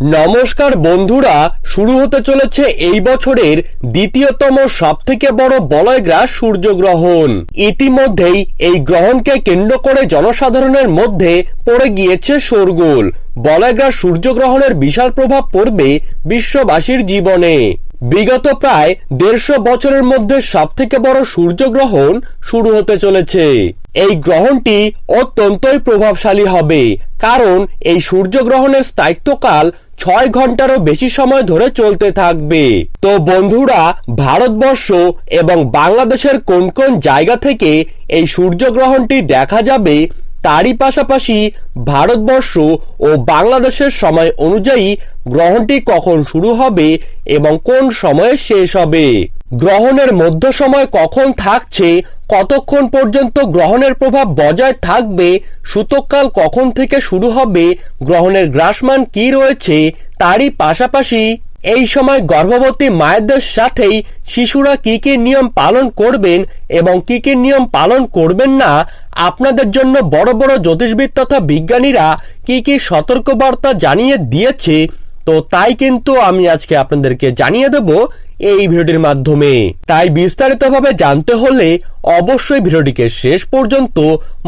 নমস্কার বন্ধুরা, শুরু হতে চলেছে এই বছরের দ্বিতীয়তম সবথেকে বড় বলয়গ্রাস সূর্যগ্রহণ। ইতিমধ্যেই এই গ্রহণকে কেন্দ্র করে জনসাধারণের মধ্যে পড়ে গিয়েছে শোরগোল। বলয়গ্রাস সূর্যগ্রহণের বিশাল প্রভাব পড়বে বিশ্ববাসীর জীবনে। বিগত প্রায় দেড়শো বছরের মধ্যে সবথেকে বড় সূর্যগ্রহণ শুরু হতে চলেছে। এই গ্রহণটি অত্যন্তই প্রভাবশালী হবে, কারণ এই সূর্যগ্রহণের স্থায়িত্বকাল ছয় ঘন্টারও বেশি সময় ধরে চলতে থাকবে। তো বন্ধুরা, ভারতবর্ষ এবং বাংলাদেশের কোন কোন জায়গা থেকে এই সূর্যগ্রহণটি দেখা যাবে, তারই পাশাপাশি ভারতবর্ষ ও বাংলাদেশের সময় অনুযায়ী গ্রহণটি কখন শুরু হবে এবং কোন সময়ে শেষ হবে? গ্রহণের মধ্য সময় কখন থাকছে কতক্ষণ পর্যন্ত গ্রহণের প্রভাব বজায় থাকবে সূতককাল কখন থেকে শুরু হবে, গ্রহণের গ্রাসমান কি রয়েছে, তারই পাশাপাশি এই সময় গর্ভবতী মায়েদের সাথেই শিশুরা কি কি নিয়ম পালন করবেন এবং কি কি নিয়ম পালন করবেন না, আপনাদের জন্য বড় বড় জ্যোতিষবিদ তথা বিজ্ঞানীরা কি কি সতর্কবার্তা জানিয়ে দিয়েছে তো তাই কিন্তু আমি আজকে আপনাদেরকে জানিয়ে দেব এই ভিডিওটির মাধ্যমে। তাই বিস্তারিতভাবে জানতে হলে অবশ্যই ভিডিওটিকে শেষ পর্যন্ত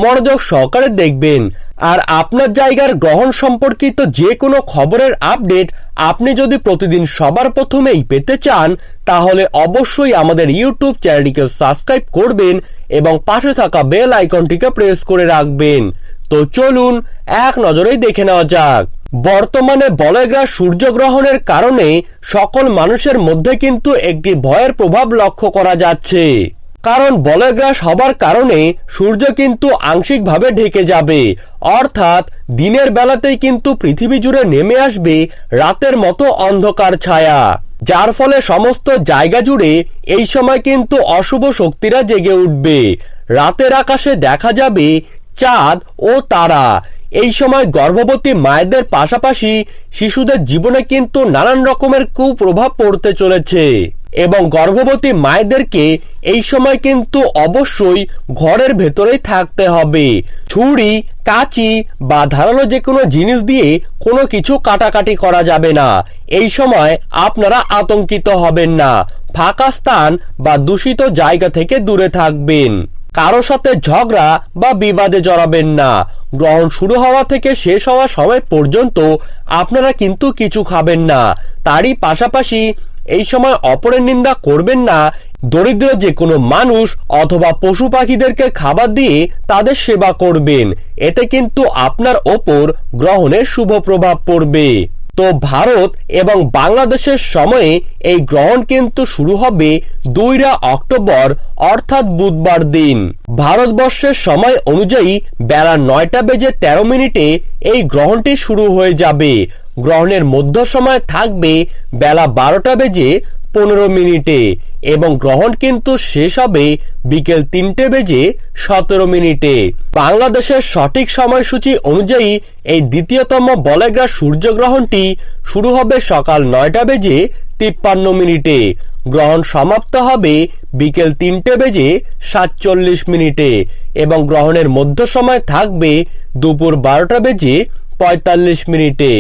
মনোযোগ সহকারে দেখবেন। আর আপনার জায়গার গ্রহণ সম্পর্কিত যে কোনো খবরের আপডেট আপনি যদি প্রতিদিন সবার প্রথমেই পেতে চান, তাহলে অবশ্যই আমাদের ইউটিউব চ্যানেলটিকে সাবস্ক্রাইব করবেন এবং পাশে থাকা বেল আইকনটিকে প্রেস করে রাখবেন। তো চলুন, এক নজরেই দেখে নেওয়া যাক। বর্তমানে বলয়গ্রাস সূর্যগ্রহণের কারণে সকল মানুষের মধ্যে কিন্তু একটি ভয়ের প্রভাব লক্ষ্য করা যাচ্ছে। কারণ বলয়গ্রাস হবার কারণে সূর্য কিন্তু আংশিকভাবে ঢেকে যাবে। অর্থাৎ দিনের বেলাতেই কিন্তু পৃথিবী জুড়ে নেমে আসবে রাতের মতো অন্ধকার ছায়া। যার ফলে সমস্ত জায়গা জুড়ে এই সময় কিন্তু অশুভ শক্তিরা জেগে উঠবে। রাতের আকাশে দেখা যাবে চাঁদ ও তারা। এই সময় গর্ভবতী মায়েদের পাশাপাশি শিশুদের জীবনে কিন্তু নানান রকমের কুপ্রভাব পড়তে চলেছে। এবং গর্ভবতী মায়েদেরকে এই সময় কিন্তু অবশ্যই ঘরের ভেতরেই থাকতে হবে। ছুরি, কাঁচি বা ধারালো যে কোনো জিনিস দিয়ে কোনো কিছু কাটাকাটি করা যাবে না। এই সময় আপনারা আতঙ্কিত হবেন না। ফাঁকা স্থান বা দূষিত জায়গা থেকে দূরে থাকবেন। কারও সাথে ঝগড়া বা বিবাদে জড়াবেন না। গ্রহণ শুরু হওয়া থেকে শেষ হওয়া সময় পর্যন্ত আপনারা কিন্তু কিছু খাবেন না। তারই পাশাপাশি এই সময় অপরের নিন্দা করবেন না। দরিদ্র যে কোনো মানুষ অথবা পশু পাখিদেরকে খাবার দিয়ে তাদের সেবা করবেন। এতে কিন্তু আপনার ওপর গ্রহণের শুভ প্রভাব পড়বে। তো ভারত এবং বাংলাদেশের সময়ে এই গ্রহণ কিন্তু শুরু হবে দুইরা অক্টোবর, অর্থাৎ বুধবার দিন। ভারতবর্ষের সময় অনুযায়ী বেলা নয়টা বেজে তেরো মিনিটে এই গ্রহণটি শুরু হয়ে যাবে। গ্রহণের মধ্য সময় থাকবে বেলা বারোটা বেজে পনেরো মিনিটে। এবং গ্রহণ কিন্তু শেষ হবে বিকেল তিনটে বেজে সতেরো মিনিটে। বাংলাদেশের সঠিক সময়সূচি অনুযায়ী এই দ্বিতীয়তম বলেগ্রাস সূর্যগ্রহণটি শুরু হবে সকাল নয়টা বেজে তিপ্পান্ন মিনিটে। গ্রহণ সমাপ্ত হবে বিকেল তিনটে বেজে সাতচল্লিশ মিনিটে। এবং গ্রহণের মধ্য সময় থাকবে দুপুর বারোটা বেজে পঁয়তাল্লিশ মিনিটে।